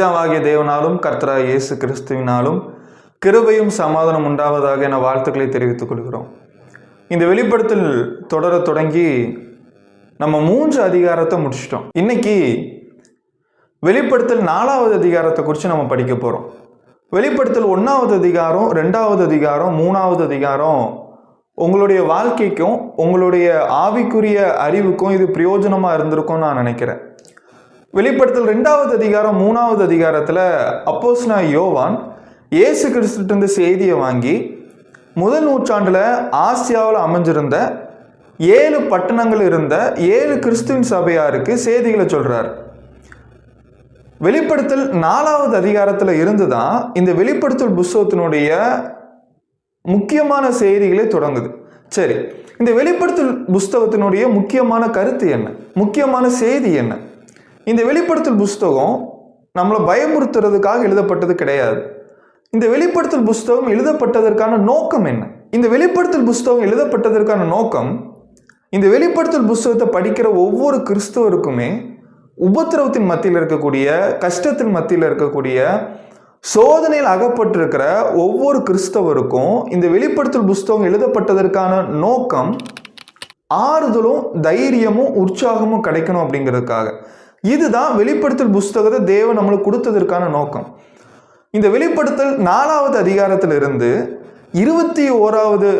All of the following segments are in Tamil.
பிதாவாகிய தேவனாலும் கர்த்தரா இயேசு கிறிஸ்துவினாலும் கிருபையும் சமாதானம் உண்டாவதாக என வாழ்த்துக்களை தெரிவித்துக் கொள்கிறோம். இந்த வெளிப்படுத்தல் தொடர தொடங்கி நம்ம மூன்று அதிகாரத்தை முடிச்சிட்டோம். இன்னைக்கு வெளிப்படுத்தல் நாலாவது அதிகாரத்தை குறித்து நம்ம படிக்க போகிறோம் வெளிப்படுத்தல் ஒன்றாவது அதிகாரம் ரெண்டாவது அதிகாரம் மூணாவது அதிகாரம் உங்களுடைய வாழ்க்கைக்கும் உங்களுடைய ஆவிக்குரிய அறிவுக்கும் இது பிரயோஜனமாக இருந்திருக்கும்னு நான் நினைக்கிறேன். வெளிப்படுத்தல் ரெண்டாவது அதிகாரம் மூணாவது அதிகாரத்தில் அப்போஸ்னா யோவான் இயேசு கிறிஸ்துட்டு செய்தியை வாங்கி முதல் நூற்றாண்டில் ஆசியாவில் அமைஞ்சிருந்த ஏழு பட்டணங்கள் இருந்த ஏழு கிறிஸ்துவின் சபையாருக்கு செய்திகளை சொல்கிறார் வெளிப்படுத்தல் நாலாவது அதிகாரத்தில் இருந்து தான் இந்த வெளிப்படுத்தல் புஸ்தகத்தினுடைய முக்கியமான செய்திகளை தொடங்குது. சரி இந்த வெளிப்படுத்தல் புஸ்தகத்தினுடைய முக்கியமான கருத்து என்ன? முக்கியமான செய்தி என்ன? இந்த வெளிப்படுத்தல் புஸ்தகம் நம்மளை பயமுறுத்துறதுக்காக எழுதப்பட்டது கிடையாது. இந்த வெளிப்படுத்தல் புஸ்தகம் எழுதப்பட்டதற்கான நோக்கம் என்ன? இந்த வெளிப்படுத்தல் புஸ்தகம் எழுதப்பட்டதற்கான நோக்கம் இந்த வெளிப்படுத்தல் புஸ்தகத்தை படிக்கிற ஒவ்வொரு கிறிஸ்தவருக்குமே உபத்திரவத்தின் மத்தியில் இருக்கக்கூடிய கஷ்டத்தின் மத்தியில் இருக்கக்கூடிய சோதனையில் அகப்பட்டிருக்கிற ஒவ்வொரு கிறிஸ்தவருக்கும் இந்த வெளிப்படுத்தல் புஸ்தகம் எழுதப்பட்டதற்கான நோக்கம் ஆறுதலும் தைரியமும் உற்சாகமும் கிடைக்கணும் அப்படிங்கிறதுக்காக. இதுதான் வெளிப்படுத்தல் புஸ்தகத்தை தேவன் நம்மளுக்கு கொடுத்ததற்கான நோக்கம். இந்த வெளிப்படுத்தல் நாலாவது அதிகாரத்திலிருந்து இருபத்தி ஓராவது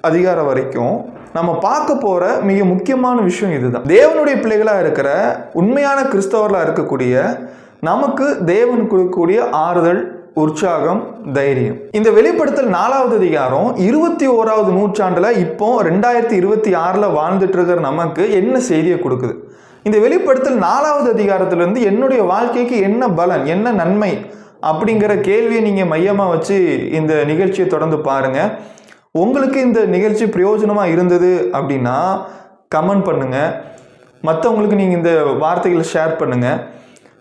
அதிகாரம் வரைக்கும் நம்ம பார்க்க போகிற மிக முக்கியமான விஷயம் இதுதான். தேவனுடைய பிள்ளைகளாக இருக்கிற உண்மையான கிறிஸ்தவர்களாக இருக்கக்கூடிய நமக்கு தேவன் கொடுக்கக்கூடிய ஆறுதல் உற்சாகம் தைரியம். இந்த வெளிப்படுத்தல் நாலாவது அதிகாரம் இருபத்தி ஓராவது நூற்றாண்டில் இப்போ ரெண்டாயிரத்தி இருபத்தி ஆறில் வாழ்ந்துட்டு இருக்கிற நமக்கு என்ன செய்தியை கொடுக்குது? இந்த வெளிப்படுத்தல் நாலாவது அதிகாரத்திலிருந்து என்னுடைய வாழ்க்கைக்கு என்ன பலன் என்ன நன்மை அப்படிங்கிற கேள்வியை நீங்கள் மையமாக வச்சு இந்த நிகழ்ச்சியை தொடர்ந்து பாருங்கள் உங்களுக்கு இந்த நிகழ்ச்சி பிரயோஜனமாக இருந்தது அப்படின்னா கமெண்ட் பண்ணுங்கள் மற்றவங்களுக்கு நீங்கள் இந்த வார்த்தைகளை ஷேர் பண்ணுங்கள்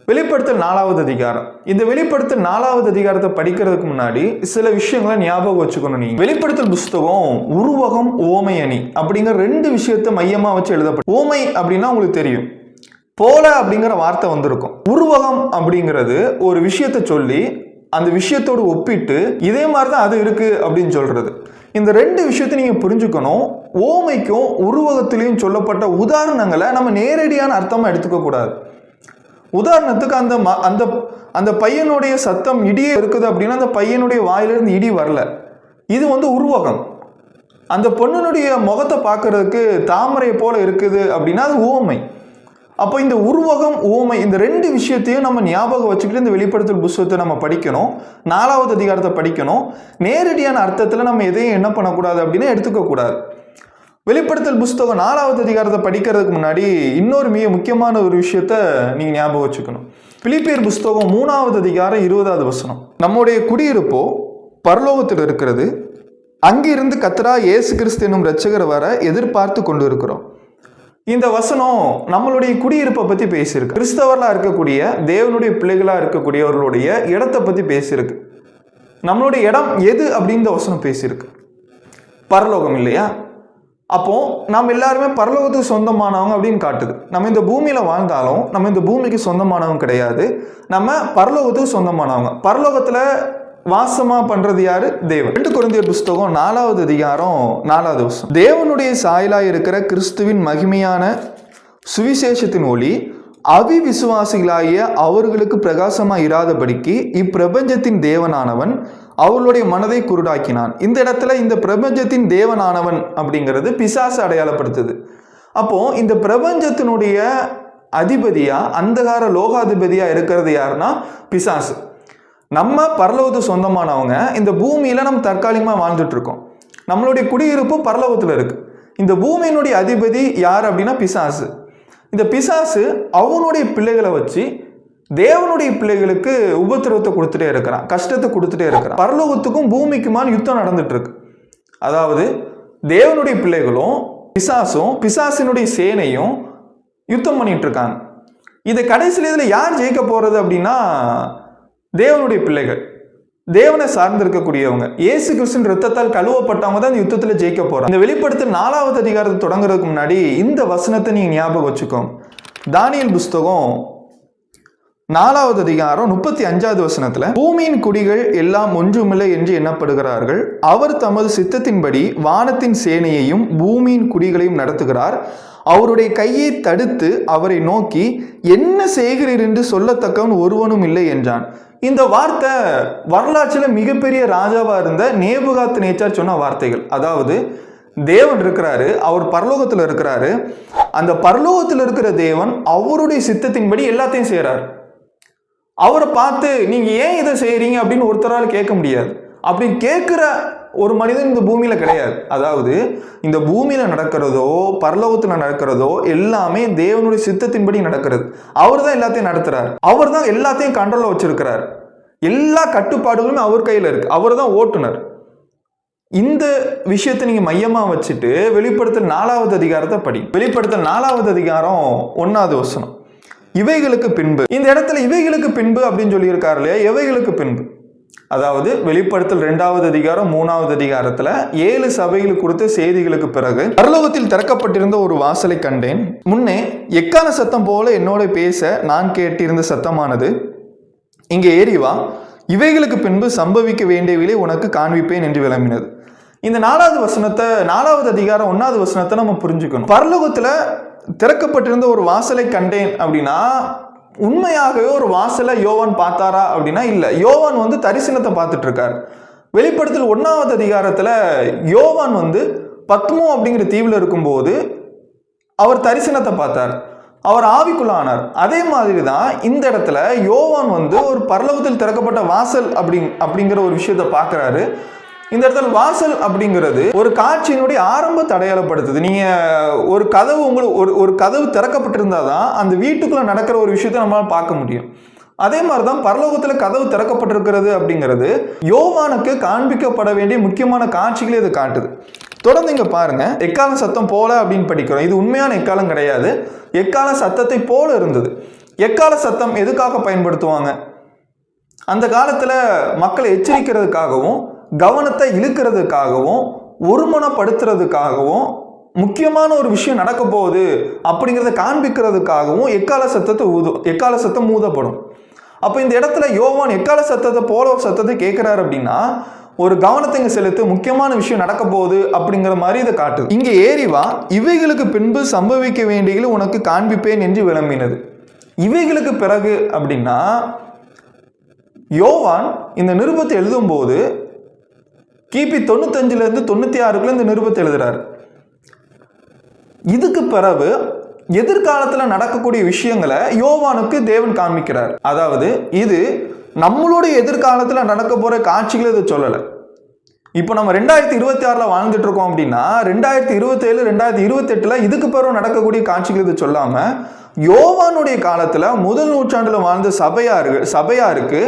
வெளிப்படுத்தல் நாலாவது அதிகாரம். இந்த வெளிப்படுத்தல் நாலாவது அதிகாரத்தை படிக்கிறதுக்கு முன்னாடி சில விஷயங்களை ஞாபகம் வச்சுக்கணும் நீங்க. வெளிப்படுத்தல் புஸ்தகம் உருவகம் ஓமை அணி அப்படிங்கிற ரெண்டு விஷயத்தை மையமா வச்சு எழுதப்படும் ஓமை அப்படின்னா உங்களுக்கு தெரியும். போல அப்படிங்கிற வார்த்தை வந்திருக்கும். உருவகம் அப்படிங்கிறது ஒரு விஷயத்தை சொல்லி அந்த விஷயத்தோடு ஒப்பிட்டு இதே மாதிரி தான் அது இருக்குது அப்படின்னு சொல்கிறது இந்த ரெண்டு விஷயத்தை நீங்கள் புரிஞ்சுக்கணும். ஓமைக்கும் உருவகத்திலையும் சொல்லப்பட்ட உதாரணங்களை நம்ம நேரடியான அர்த்தமாக எடுத்துக்கக்கூடாது உதாரணத்துக்கு அந்த ம- அந்த அந்த பையனுடைய சத்தம் இடியே இருக்குது அப்படின்னா அந்த பையனுடைய வாயிலிருந்து இடி வரல. இது வந்து உருவகம். அந்த பொண்ணுனுடைய முகத்தை பார்க்கறதுக்கு தாமரை போல இருக்குது அப்படின்னா அது ஓமை. அப்போ இந்த உருவகம் ஊமை இந்த ரெண்டு விஷயத்தையும் நம்ம ஞாபகம் வச்சுக்கிட்டு இந்த வெளிப்படுத்தல் புஸ்தகத்தை நம்ம படிக்கணும். நாலாவது அதிகாரத்தை படிக்கணும். நேரடியான அர்த்தத்தில் நம்ம எதையும் என்ன பண்ணக்கூடாது அப்படின்னு எடுத்துக்கக்கூடாது. வெளிப்படுத்தல் புஸ்தகம் நாலாவது அதிகாரத்தை படிக்கிறதுக்கு முன்னாடி இன்னொரு மிக முக்கியமான ஒரு விஷயத்த நீங்கள் ஞாபகம் வச்சுக்கணும். பிலிப்பியர் புஸ்தகம் மூணாவது அதிகாரம் இருபதாவது வசனம். நம்முடைய குடியிருப்போ பரலோகத்தில் இருக்கிறது. அங்கிருந்து கத்தரா இயேசு கிறிஸ்து என்னும் ரட்சகர் வர எதிர்பார்த்து கொண்டு இருக்கிறோம் இந்த வசனம் நம்மளுடைய குடியிருப்பை பற்றி பேசியிருக்கு. கிறிஸ்தவர்களாக இருக்கக்கூடிய தேவனுடைய பிள்ளைகளாக இருக்கக்கூடியவர்களுடைய இடத்தை பற்றி பேசியிருக்கு. நம்மளுடைய இடம் எது அப்படின்னு இந்த வசனம் பேசியிருக்கு. பரலோகம் இல்லையா? அப்போ நாம் எல்லாருமே பரலோகத்துக்கு சொந்தமானவங்க அப்படின்னு காட்டுது. நம்ம இந்த பூமியில வாழ்ந்தாலும் நம்ம இந்த பூமிக்கு சொந்தமானவங்க கிடையாது. நம்ம பரலோகத்துக்கு சொந்தமானவங்க. பரலோகத்துல வாசமா பண்றது யாரு? தேவன். ரெண்டு குழந்தையர் புஸ்தகம் நாலாவது அதிகாரம் நாலாவது வருஷம் தேவனுடைய சாயலா இருக்கிற கிறிஸ்துவின் மகிமையான சுவிசேஷத்தின் ஒளி அவிவிசுவாசிகளாகிய அவர்களுக்கு பிரகாசமாக இராதபடிக்கு இப்பிரபஞ்சத்தின் தேவனானவன் அவர்களுடைய மனதை குருடாக்கினான். இந்த இடத்துல இந்த பிரபஞ்சத்தின் தேவனானவன் அப்படிங்கிறது பிசாசு அடையாளப்படுத்துது. அப்போ இந்த பிரபஞ்சத்தினுடைய அதிபதியா அந்தகார லோகாதிபதியா இருக்கிறது யாருன்னா பிசாசு. நம்ம பரலோகத்து சொந்தமானவங்க இந்த பூமியில் நம்ம தற்காலிகமாக வாழ்ந்துட்டுருக்கோம். நம்மளுடைய குடியிருப்பு பரலோகத்தில் இருக்குது இந்த பூமியினுடைய அதிபதி யார் அப்படின்னா பிசாசு. இந்த பிசாசு அவனுடைய பிள்ளைகளை வச்சு தேவனுடைய பிள்ளைகளுக்கு உபத்திரவத்தை கொடுத்துட்டே இருக்கிறான். கஷ்டத்தை கொடுத்துட்டே இருக்கிறான். பரலோகத்துக்கும் பூமிக்குமான யுத்தம் நடந்துட்டு இருக்கு அதாவது தேவனுடைய பிள்ளைகளும் பிசாசும் பிசாசினுடைய சேனையும் யுத்தம் பண்ணிட்டு இருக்காங்க இதை கடைசியில் இதில் யார் ஜெயிக்க போகிறது அப்படின்னா தேவனுடைய பிள்ளைகள் தேவனை சார்ந்திருக்கக்கூடியவங்க இயேசு கிறிஸ்துவின் ரத்தத்தால் கழுவப்பட்டவங்க தான் இந்த யுத்தத்தில் ஜெயிக்க போறாங்க. இந்த வெளிப்படுத்த நாலாவது அதிகாரத்தை தொடங்குறதுக்கு முன்னாடி இந்த வசனத்தை நீங்க ஞாபகம் வச்சுக்கோங்க தானியல் புஸ்தகம் நாலாவது அதிகாரம் முப்பத்தி அஞ்சாவது வசனத்துல பூமியின் குடிகள் எல்லாம் ஒன்றுமில்லை என்று எண்ணப்படுகிறார்கள். அவர் தமது சித்தத்தின்படி வானத்தின் சேனையையும் பூமியின் குடிகளையும் நடத்துகிறார். அவருடைய கையை தடுத்து அவரை நோக்கி என்ன செய்கிறீர்? என்று சொல்லத்தக்கவன் ஒருவனும் இல்லை என்றான். இந்த வார்த்தை வரலாற்றில் மிகப்பெரிய ராஜாவாக இருந்த நேபுகாத் நேச்சார் சொன்ன வார்த்தைகள். அதாவது தேவன் இருக்கிறாரு அவர் பரலோகத்தில் இருக்கிறாரு. அந்த பரலோகத்தில் இருக்கிற தேவன் அவருடைய சித்தத்தின்படி எல்லாத்தையும் செய்கிறார் அவரை பார்த்து நீங்கள் ஏன் இதை செய்கிறீங்க அப்படின்னு ஒருத்தரால் கேட்க முடியாது. அப்படி கேட்குற ஒரு மனிதன் இந்த பூமியில் கிடையாது. அதாவது இந்த பூமியில் நடக்கிறதோ பரலோகத்தில் நடக்கிறதோ எல்லாமே தேவனுடைய சித்தத்தின்படி நடக்கிறது. அவர் தான் எல்லாத்தையும் நடத்துகிறார் அவர் தான் எல்லாத்தையும் கண்ட்ரோலில் வச்சிருக்கிறார். எல்லா கட்டுப்பாடுகளுமே அவர் கையில் இருக்கு. அவர் தான் ஓட்டுநர். இந்த விஷயத்தை நீங்க மையமா வச்சுட்டு வெளிப்படுத்தல் நாலாவது அதிகாரத்தை படி. வெளிப்படுத்தல் நாலாவது அதிகாரம் ஒன்னாவது வசனம். இவைகளுக்கு பின்பு. இந்த இடத்துல இவைகளுக்கு பின்பு அப்படின்னு சொல்லியிருக்காரு இல்லையா? இவைகளுக்கு பின்பு. அதாவது வெளிப்படுத்தல் ரெண்டாவது அதிகாரம் மூணாவது அதிகாரத்துல ஏழு சபைகள் கொடுத்த செய்திகளுக்கு பிறகு பரலோகத்தில் திறக்கப்பட்டிருந்த ஒரு வாசலை கண்டேன். முன்னே எக்கான சத்தம் போல என்னோட பேச நான் கேட்டிருந்த சத்தமானது இங்கே ஏறிவா இவைகளுக்கு பின்பு சம்பவிக்க வேண்டியவிலே உனக்கு காண்பிப்பேன் என்று விளம்பினது. இந்த நாலாவது வசனத்தை நாலாவது அதிகாரம் ஒன்னாவது வசனத்தை நம்ம புரிஞ்சுக்கணும். பரலோகத்துல திறக்கப்பட்டிருந்த ஒரு வாசலை கண்டேன் அப்படின்னா உண்மையாகவே ஒரு வாசலை யோவான் பார்த்தாரா அப்படின்னா இல்லை. யோவான் வந்து தரிசனத்தை பார்த்துட்டு இருக்கார் வெளிப்படுத்தல் ஒன்றாவது அதிகாரத்தில் யோவான் வந்து பத்மோ அப்படிங்கிற தீவில் இருக்கும்போது அவர் தரிசனத்தை பார்த்தார். அவர் ஆவிக்குள்ளானார். அதே மாதிரி தான் இந்த இடத்துல யோவான் வந்து ஒரு பரலவத்தில் திறக்கப்பட்ட வாசல் அப்படி அப்படிங்கிற ஒரு விஷயத்தை பார்க்குறாரு. இந்த இடத்துல வாசல் அப்படிங்கிறது ஒரு காட்சியினுடைய ஆரம்ப தடையாளப்படுத்துது. நீங்க ஒரு கதவு உங்களுக்கு ஒரு ஒரு கதவு திறக்கப்பட்டிருந்தா தான் அந்த வீட்டுக்குள்ள நடக்கிற ஒரு விஷயத்தை நம்மளால் பார்க்க முடியும். அதே மாதிரி தான் பரலோகத்தில் கதவு திறக்கப்பட்டிருக்கிறது அப்படிங்கிறது யோவானுக்கு காண்பிக்கப்பட வேண்டிய முக்கியமான காட்சிகளை இது காட்டுது. தொடர்ந்து இங்க பாருங்க. எக்கால சத்தம் போல அப்படின்னு படிக்கிறோம். இது உண்மையான எக்காலம் கிடையாது. எக்கால சத்தத்தை போல இருந்தது. எக்கால சத்தம் எதுக்காக பயன்படுத்துவாங்க? அந்த காலத்துல மக்களை எச்சரிக்கிறதுக்காகவும் கவனத்தை இழுக்கிறதுக்காகவும் ஒருமனப்படுத்துறதுக்காகவும் முக்கியமான ஒரு விஷயம் நடக்க போகுது அப்படிங்கிறத காண்பிக்கிறதுக்காகவும் எக்கால சத்தத்தை ஊதும் எக்கால சத்தம் ஊதப்படும். அப்போ இந்த இடத்துல யோவான் எக்கால சத்தத்தை போல ஒரு சத்தத்தை கேட்குறாரு அப்படின்னா ஒரு கவனத்தை இங்கே செலுத்து முக்கியமான விஷயம் நடக்க போகுது அப்படிங்கிற மாதிரி இதை காட்டுது. இங்கே ஏறிவா இவைகளுக்கு பின்பு சம்பவிக்க வேண்டியது உனக்கு காண்பிப்பேன் என்று விளம்பினது. இவைகளுக்கு பிறகு அப்படின்னா யோவான் இந்த நிருபத்தை எழுதும்போது கிபி தொண்ணூத்தஞ்சுலேருந்து தொண்ணூற்றி ஆறுக்குள்ள இந்த நிருபத்தை எழுதுறாரு. இதுக்கு பிறகு எதிர்காலத்தில் நடக்கக்கூடிய விஷயங்களை யோவானுக்கு தேவன் காண்பிக்கிறார். அதாவது இது நம்மளுடைய எதிர்காலத்தில் நடக்க போகிற காட்சிகளை இதை சொல்லலை. இப்போ நம்ம ரெண்டாயிரத்தி இருபத்தி ஆறில் வாழ்ந்துட்டு இருக்கோம் அப்படின்னா ரெண்டாயிரத்தி இருபத்தேழு ரெண்டாயிரத்தி இருபத்தெட்டில் இதுக்கு பிறகு நடக்கக்கூடிய காட்சிகள் இது சொல்லாமல் யோவானுடைய காலத்தில் முதல் நூற்றாண்டில் வாழ்ந்த சபையாருக்கு சபையாருக்கு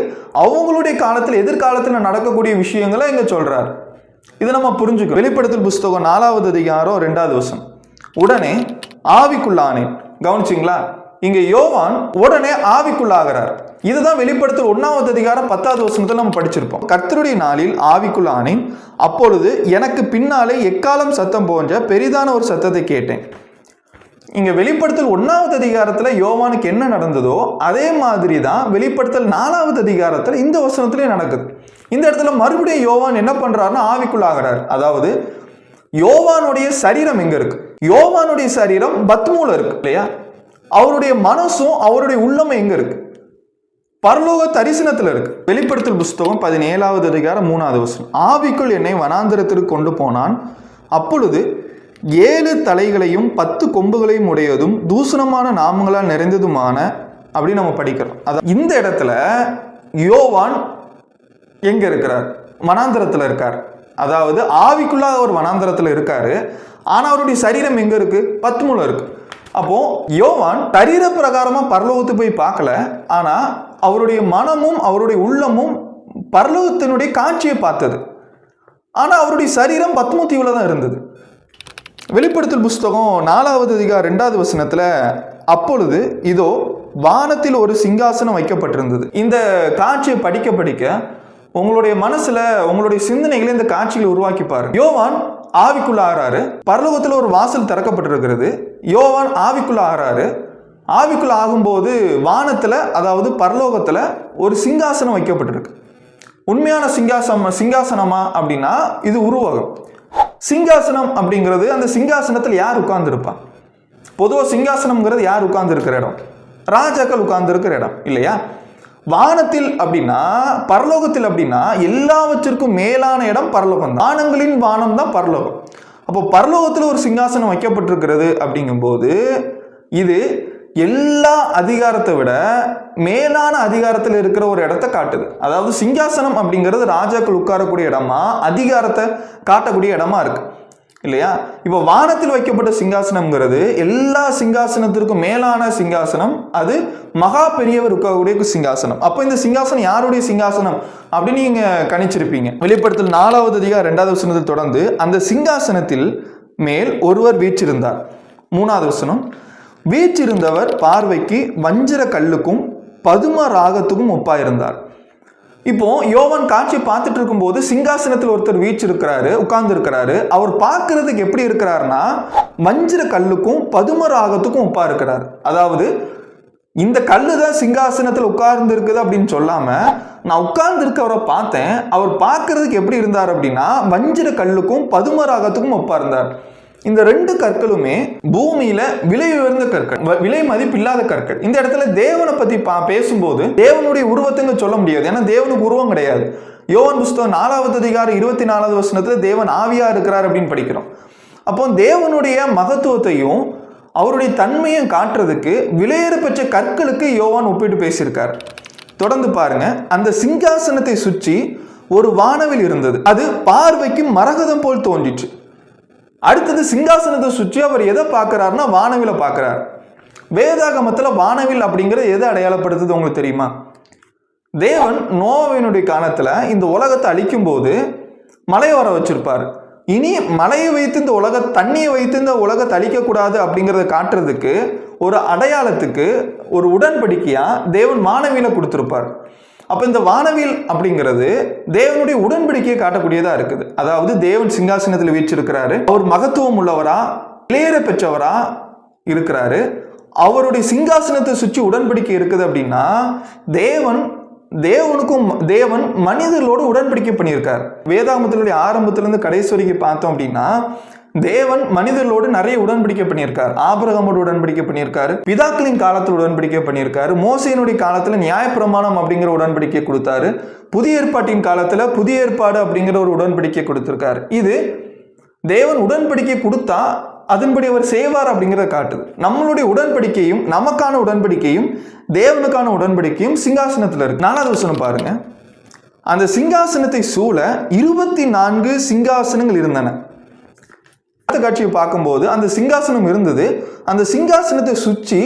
அவங்களுடைய காலத்தில் எதிர்காலத்தில் நடக்கக்கூடிய விஷயங்களை இங்கே சொல்கிறார் இதை நம்ம புரிஞ்சுக்கணும். வெளிப்படுத்தல் புஸ்தகம் நாலாவது அதிகாரம் ரெண்டாவது வருஷம் உடனே ஆவிக்குள்ளானேன். கவனிச்சிங்களா? இங்க யோவான் உடனே ஆவிக்குள்ளாகிறார். இதுதான் வெளிப்படுத்தல் ஒன்னாவது அதிகாரம் பத்தாவது வசனத்தில் நம்ம படிச்சிருப்போம். கர்த்தருடைய நாளில் ஆவிக்குள்ளானேன் அப்பொழுது எனக்கு பின்னாலே எக்காலம் சத்தம் போன்ற பெரிதான ஒரு சத்தத்தை கேட்டேன். இங்க வெளிப்படுத்தல் ஒன்னாவது அதிகாரத்துல யோவானுக்கு என்ன நடந்ததோ அதே மாதிரி தான் வெளிப்படுத்தல் நாலாவது அதிகாரத்துல இந்த வசனத்திலே நடக்குது. இந்த இடத்துல மறுபடியும் யோவான் என்ன பண்றாருன்னா ஆவிக்குள்ளாகிறார். அதாவது யோவானுடைய சரீரம் எங்க இருக்கு? யோவானுடைய சரீரம் பத்மூல இருக்கு இல்லையா? அவருடைய மனசும் அவருடைய உள்ளமும் எங்க இருக்கு? பரலோக தரிசனத்தில் இருக்கு. வெளிப்படுத்தல் புஸ்தகம் பதினேழாவது அதிகாரம் மூணாவது வசனம். ஆவிக்குள் என்னை வனாந்திரத்திற்கு கொண்டு போனான். அப்பொழுது ஏழு தலைகளையும் பத்து கொம்புகளையும் உடையதும் தூசணமான நாமங்களால் நிறைந்ததுமான அப்படி நம்ம படிக்கிறோம். அதான் இந்த இடத்துல யோவான் எங்க இருக்கிறார்? வனாந்திரத்தில் இருக்கார். அதாவது ஆவிக்குள்ளாக ஒரு வனாந்திரத்தில் இருக்காரு. ஆனால் அவருடைய சரீரம் எங்க இருக்கு? பத்து மூலம் இருக்கு. அப்போ யோவான் தரீர பிரகாரமா பரலோகத்து போய் பார்க்கல. ஆனா அவருடைய மனமும் அவருடைய உள்ளமும் பரலோகத்தினுடைய காட்சியை பார்த்தது. ஆனா அவருடைய சரீரம் பத்மூத்தீவில் தான் இருந்தது. வெளிப்படுத்தல் புஸ்தகம் நாலாவது அதிகார ரெண்டாவது வசனத்துல அப்பொழுது இதோ வானத்தில் ஒரு சிங்காசனம் வைக்கப்பட்டிருந்தது. இந்த காட்சியை படிக்க படிக்க உங்களுடைய மனசுல உங்களுடைய சிந்தனைகளை இந்த காட்சியில் உருவாக்கி பாருங்க. யோவான் ஆவிக்குள்ள ஆறாரு பரலோகத்தில் ஒரு வாசல் திறக்கப்பட்டிருக்கிறது. யோவான் ஆவிக்குள்ள ஆறாரு ஆவிக்குள்ள ஆகும்போது வானத்தில் அதாவது பரலோகத்தில் ஒரு சிங்காசனம் வைக்கப்பட்டிருக்கு. உண்மையான சிங்காசனம் சிங்காசனமா அப்படின்னா இது உருவகம். சிங்காசனம் அப்படிங்கிறது அந்த சிங்காசனத்தில் யார் உட்கார்ந்துருப்பா? பொதுவாக சிங்காசனம்ங்கிறது யார் உட்கார்ந்துருக்கிற இடம்? ராஜாக்கள் உட்கார்ந்துருக்கிற இடம் இல்லையா? வானத்தில் அப்படின்னா பரலோகத்தில் அப்படின்னா எல்லாவற்றிற்கும் மேலான இடம் பரலோகம் தான். வானங்களின் வானம் தான் பரலோகம். அப்போ பரலோகத்தில் ஒரு சிங்காசனம் வைக்கப்பட்டிருக்கிறது அப்படிங்கும்போது இது எல்லா அதிகாரத்தை விட மேலான அதிகாரத்தில் இருக்கிற ஒரு இடத்த காட்டுது. அதாவது சிங்காசனம் அப்படிங்கிறது ராஜாக்கள் உட்காரக்கூடிய இடமா அதிகாரத்தை காட்டக்கூடிய இடமா இருக்குது இல்லையா? இப்போ வானத்தில் வைக்கப்பட்ட சிங்காசனம்ங்கிறது எல்லா சிங்காசனத்திற்கும் மேலான சிங்காசனம் அது மகா பெரியவர் உட்காரக்கூடிய சிங்காசனம். அப்போ இந்த சிங்காசனம் யாருடைய சிங்காசனம்? அப்படின்னு நீங்கள் கணிச்சிருப்பீங்க. வெளிப்படுத்தல் நாலாவது அதிகாரம் ரெண்டாவது வசனத்தில் தொடர்ந்து அந்த சிங்காசனத்தில் மேல் ஒருவர் வீற்றிருந்தார். மூணாவது வசனம் வீற்றிருந்தவர் பார்வைக்கு வஞ்சிர கல்லுக்கும் பதும ராகத்துக்கும் ஒப்பாயிருந்தார். இப்போ யோவன் காட்சி பார்த்துட்டு இருக்கும்போது சிங்காசனத்தில் ஒருத்தர் வீச்சிருக்கிறாரு உட்கார்ந்து இருக்கிறாரு அவர் பார்க்கறதுக்கு எப்படி இருக்கிறாருன்னா வஞ்சிர கல்லுக்கும் பதும ராகத்துக்கும் ஒப்பா இருக்கிறார். அதாவது இந்த கல்லு தான் சிங்காசனத்தில் உட்கார்ந்து இருக்குது அப்படின்னு சொல்லாம நான் உட்கார்ந்து இருக்கவரை பார்த்தேன் அவர் பார்க்கறதுக்கு எப்படி இருந்தார் அப்படின்னா வஞ்சிர கல்லுக்கும் பதும ராகத்துக்கும் ஒப்பா இருந்தார். இந்த ரெண்டு கற்களுமே பூமியில விலை உயர்ந்த கற்கள் வ- விலை மதிப்பில்லாத கற்கள். இந்த இடத்துல தேவனை பத்தி பா பேசும்போது தேவனுடைய உருவத்துங்க சொல்ல முடியாது. ஏன்னா தேவனுக்கு உருவம் கிடையாது. யோவான் புஸ்தகம் நாலாவது அதிகாரம் இருபத்தி நாலாவது வசனத்துல தேவன் ஆவியா இருக்கிறார் அப்படின்னு படிக்கிறோம். அப்போ தேவனுடைய மகத்துவத்தையும் அவருடைய தன்மையும் காட்டுறதுக்கு விலையேற பெற்ற கற்களுக்கு யோவான் ஒப்பிட்டு பேசியிருக்கார். தொடர்ந்து பாருங்க. அந்த சிங்காசனத்தை சுற்றி ஒரு வானவில் இருந்தது. அது பார்வைக்கு மரகதம் போல் தோன்றிச்சு அடுத்தது சிங்காசனத்தை சுற்றி அவர் எதை பார்க்குறாருன்னா வானவில பார்க்கறார். வேதாகமத்தில் வானவில் அப்படிங்கிறது எதை அடையாளப்படுத்துது உங்களுக்கு தெரியுமா? தேவன் நோவினுடைய காலத்தில் இந்த உலகத்தை அழிக்கும் போது வர வச்சிருப்பார். இனி மலையை வைத்து இந்த உலக தண்ணியை வைத்து இந்த உலகத்தை அழிக்கக்கூடாது அப்படிங்கிறத காட்டுறதுக்கு ஒரு அடையாளத்துக்கு ஒரு உடன்படிக்கையாக தேவன் வானவியில் கொடுத்துருப்பார். அப்போ இந்த வானவியல் அப்படிங்கிறது தேவனுடைய உடன்படிக்கையை காட்டக்கூடியதா இருக்குது. அதாவது தேவன் சிங்காசனத்தில் வீற்றிருக்கிறாரு. அவர் மகத்துவம் உள்ளவரா இளையர பெற்றவரா இருக்கிறாரு. அவருடைய சிங்காசனத்தை சுற்றி உடன்படிக்கை இருக்குது அப்படின்னா தேவன் தேவனுக்கும் தேவன் மனிதர்களோடு உடன்படிக்கை பண்ணியிருக்கார். வேதாமத்தினுடைய ஆரம்பத்திலிருந்து கடைசி வரைக்கும் பார்த்தோம் அப்படின்னா தேவன் மனிதர்களோடு நிறைய உடன்படிக்கை பண்ணியிருக்கார். ஆபரகமோடு உடன்படிக்கை பண்ணியிருக்காரு. பிதாக்களின் காலத்தில் உடன்படிக்கை பண்ணியிருக்காரு. மோசையினுடைய காலத்தில் நியாயப்பிரமாணம் அப்படிங்கிற உடன்படிக்கை கொடுத்தாரு. புதிய ஏற்பாட்டின் காலத்தில் புதிய ஏற்பாடு அப்படிங்கிற ஒரு உடன்படிக்கை கொடுத்துருக்காரு. இது தேவன் உடன்படிக்கை கொடுத்தா அதன்படி அவர் செய்வார் அப்படிங்கிறத காட்டுது. நம்மளுடைய உடன்படிக்கையும் நமக்கான உடன்படிக்கையும் தேவனுக்கான உடன்படிக்கையும் சிங்காசனத்தில் இருக்கு. நாலாவது வசனம் பாருங்க. அந்த சிங்காசனத்தை சூழ இருபத்தி நான்கு சிங்காசனங்கள் இருந்தன. அடுத்த காட்சியை பார்க்கும்போது அந்த சிங்காசனம் இருந்தது. அந்த சிங்காசனத்தை சுற்றி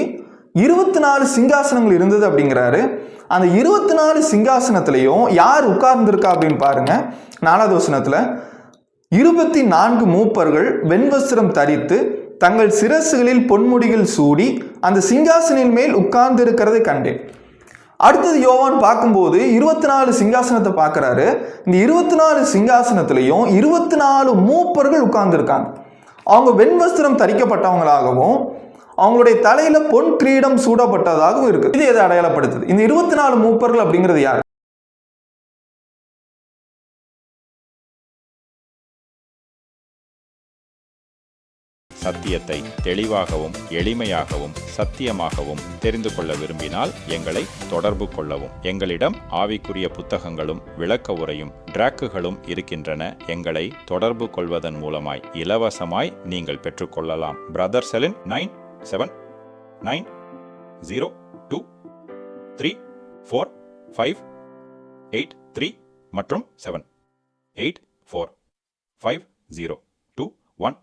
இருபத்தி நாலு சிங்காசனங்கள் இருந்தது அப்படிங்கிறாரு. அந்த இருபத்தி நாலு சிங்காசனத்திலையும் யார் உட்கார்ந்துருக்கா அப்படின்னு பாருங்க. நாலாவது வசனத்தில் இருபத்தி நான்கு மூப்பர்கள் வெண்வஸ்திரம் தரித்து தங்கள் சிரசுகளில் பொன்முடிகள் சூடி அந்த சிங்காசனின் மேல் உட்கார்ந்திருக்கிறதை கண்டேன். அடுத்தது யோவான் பார்க்கும்போது இருபத்தி நாலு சிங்காசனத்தை பார்க்குறாரு. இந்த இருபத்தி நாலு சிங்காசனத்திலையும் இருபத்தி நாலு மூப்பர்கள் உட்கார்ந்துருக்காங்க. அவங்க வெண்வஸ்திரம் தரிக்கப்பட்டவங்களாகவும் அவங்களுடைய தலையில பொன் கிரீடம் சூடப்பட்டதாகவும் இருக்கு. இது எதை அடையாளப்படுத்துது? இந்த இருபத்தி நாலு மூப்பர்கள் அப்படிங்கிறது யார்? சத்தியத்தை தெளிவாகவும் எளிமையாகவும் சத்தியமாகவும் தெரிந்து கொள்ள விரும்பினால் எங்களை தொடர்பு கொள்ளவும். எங்களிடம் ஆவிக்குரிய புத்தகங்களும் விளக்க உரையும் டிராக்குகளும் இருக்கின்றன. எங்களை தொடர்பு கொள்வதன் மூலமாய் இலவசமாய் நீங்கள் பெற்றுக்கொள்ளலாம். Brother Celine nine seven nine zero two three four five eight three மற்றும் seven eight four five zero two one